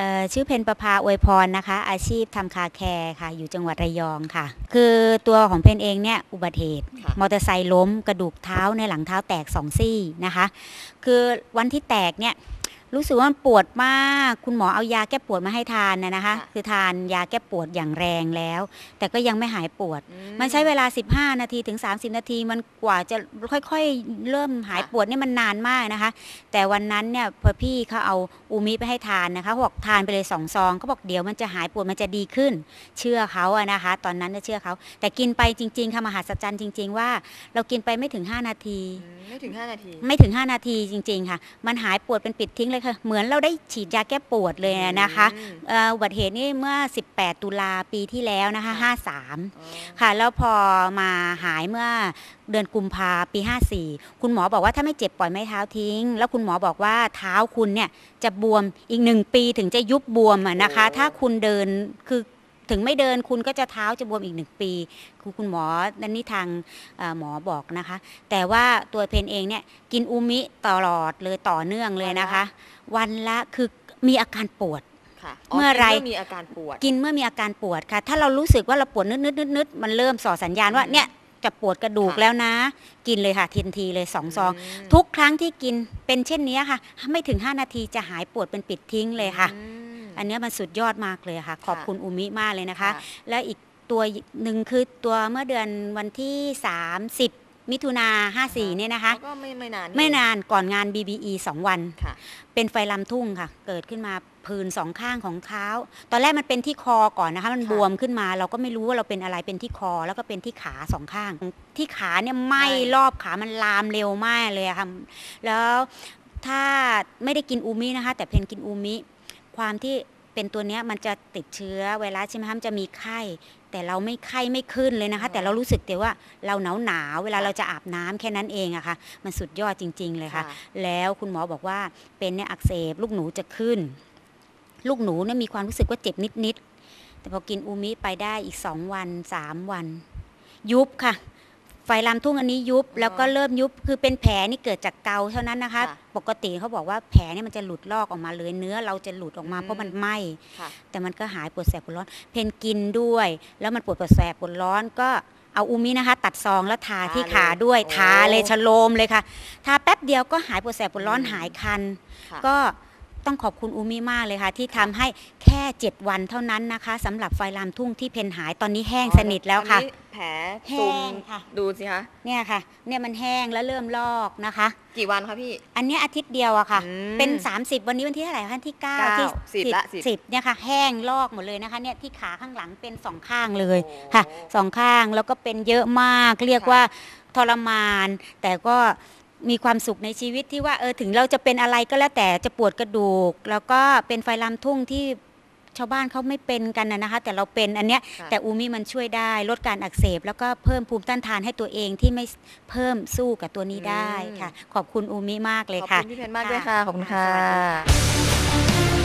อ่อชื่อเพนประภาอวยพรนะคะ อาชีพทำคาแคร์ค่ะ อยู่จังหวัดระยองค่ะ คือตัวของเพนเองเนี่ยอุบัติเหตุค่ะมอเตอร์ไซค์ล้มกระดูกเท้าในหลังเท้าแตกสองซี่นะคะ คือวันที่แตกเนี่ย รู้สึกว่ามันปวดมาก คุณหมอเอายาแก้ปวดมาให้ทานนะนะคะค่ะคือทานยาแก้ปวดอย่างแรงแล้ว แต่ก็ยังไม่หายปวดอืมันใช้เวลา 15 นาทีถึง 30 นาที มันกว่าจะค่อยๆ เริ่มหายค่ะปวดเนี่ยมันนานมากนะคะ แต่วันนั้นเนี่ยพอพี่เขาเอาอูมิไปให้ทานนะคะเขาบอกทานไปเลยสองซองเขาบอกเดี๋ยวมันจะหายปวดมันจะดีขึ้น เชื่อเขาอะนะคะ ตอนนั้นน่ะเชื่อเขาแต่กินไปจริงๆค่ะมหัศจรรย์จริง ๆ ว่า เรากินไปไม่ถึง 5 นาทีอืมไม่ถึง 5 นาที ไม่ถึง 5 นาทีจริง ๆ ค่ะ มันหายปวดเป็นปิดทิ้งเลยค่ะ เหมือนเราได้ฉีดยาแก้ปวดเลยนะคะอืมเอ่ออุบัติเหตุนี่เมื่อ 18 ตุลาปีที่แล้วนะคะค่ะ53อ๋อค่ะ แล้วพอมาหายเมื่อเดือนกุมภาปี 54 คุณหมอบอกว่าถ้าไม่เจ็บปล่อยไม้เท้าทิ้ง แล้วคุณหมอบอกว่าเท้าคุณเนี่ยจะบวมอีกหนึ่งปีถึงจะยุบบวมอะนะคะ ถ้าคุณเดินคือ ถึงไม่เดินคุณก็จะเท้าจะบวมอีกหนึ่งปีคือคุณหมอนั่นนี่ทางเอ่อหมอบอกนะคะ แต่ว่าตัวเพนเองเนี่ยกินอูมิตลอดเลยต่อเนื่องเลยนะคะ วันละคือมีอาการปวดค่ะเมื่อไหร่กินมีอาการปวด กินเมื่อมีอาการปวดค่ะ ถ้าเรารู้สึกว่าเราปวดนึดนึดนึดนึดมันเริ่มส่อสัญญาณว่าอืมเนี่ยจะปวดกระดูกค่ะแล้วนะ กินเลยค่ะทันทีเลยสองซองมทุกครั้งที่กินเป็นเช่นนี้ค่ะ ไม่ถึง 5 นาทีจะหายปวดเป็นปิดทิ้งเลยค่ะ อืมอันเนี้ยมันสุดยอดมากเลยค่ะ ขอบคุณอูมิมากเลยนะคะค่ะแล้วอีกตัวหนึ่งคือตัวเมื่อเดือนวันที่ 30มิถุนา54เนี่ยนะคะแล้วก็ไม่ไม่นาน ไม่นานก่อนงาน BBE 2 วันค่ะเป็นไฟลำทุ่งค่ะ เกิดขึ้นมาผื่นสองข้างของเท้า ตอนแรกมันเป็นที่คอก่อนนะคะ มันค่ะบวมขึ้นมา เราก็ไม่รู้ว่าเราเป็นอะไรเป็นที่คอ แล้วก็เป็นที่ขาสองข้าง ที่ขาเนี่ยไหม้รอบขามันลามเร็วมากเลยอะค่ะ แล้วถ้าไม่ได้กินอูมินะคะ แต่เพนกินอูมิ ความที่เป็นตัวเนี้ยมันจะติดเชื้อไวรัสใช่ไหมคะมันจะมีไข้ แต่เราไม่ไข้ไม่ขึ้นเลยนะคะ แต่เรารู้สึกแต่ว่าเราหนาวหนาวๆเวลาเราจะอาบน้ำแค่นั้นเองอะค่ะ มันสุดยอดจริง ๆ เลยค่ะค่ะ แล้วคุณหมอบอกว่าเป็นเนี่ยอักเสบลูกหนูจะขึ้น ลูกหนูเนี่ยมีความรู้สึกว่าเจ็บนิดๆแต่พอกินอูมิไปได้อีกสองวันสามวัน ยุบค่ะ ไฟลามทุ่งอันนี้ยุบอ๋อแล้วก็เริ่มยุบคือเป็นแผลนี่เกิดจากเกาเท่านั้นนะคะ ค่ะปกติเขาบอกว่าแผลเนี่ยมันจะหลุดลอกออกมาเลยเนื้อเราจะหลุดออกมาอืม เพราะมันไหม้ค่ะ แต่มันก็หายปวดแสบปวดร้อน เพนกินด้วย แล้วมันปวดปวดแสบปวดร้อนก็เอาอูมินะคะ ตัดซองแล้วทาที่ทาขาเลยด้วยโอ้ทาเลยชะโลมเลยค่ะทาแป๊บเดียวก็หายปวดแสบปวดร้อนอืม หายคัน ค่ะ ก็ ต้องขอบคุณอูมิมากเลยค่ะ ที่ทำให้แค่เจ็ดวันเท่านั้นนะคะสำหรับไฟลามทุ่งที่เพนหายตอนนี้แห้งสนิทแล้วค่ะตอนนี้แผลแห้ซุมงค่ะ ดูสิคะเนี่ยค่ะ เนี่ยมันแห้งแล้วเริ่มลอกนะคะ กี่วันคะพี่ อันเนี้ยอาทิตย์เดียวอะค่ะอืมเป็น 30 วันนี้วันที่เท่าไหร่คะที่เก้า9ที่สิบละสิบสิบเนี่ยค่ะ แห้งลอกหมดเลยนะคะ เนี่ยที่ขาข้างหลังเป็นสองข้างเลยโอ้ค่ะสองข้างแล้วก็เป็นเยอะมาก เรียกค่ะว่าทรมาน แต่ก็ มีความสุขในชีวิตที่ว่าเออถึงเราจะเป็นอะไรก็แล้วแต่จะปวดกระดูก แล้วก็เป็นไฟลามทุ่งที่ชาวบ้านเขาไม่เป็นกันนะนะคะ แต่เราเป็นอันเนี้ยค่ะแต่อูมิมันช่วยได้ลดการอักเสบ แล้วก็เพิ่มภูมิต้านทานให้ตัวเองที่ไม่เพิ่มสู้กับตัวนี้ได้ค่ะ ขอบคุณอูมิมากเลยขอบค่ะคุณพี่เพนมากด้วยค่ะขอบคุณค่ะสวัสดีค่ะ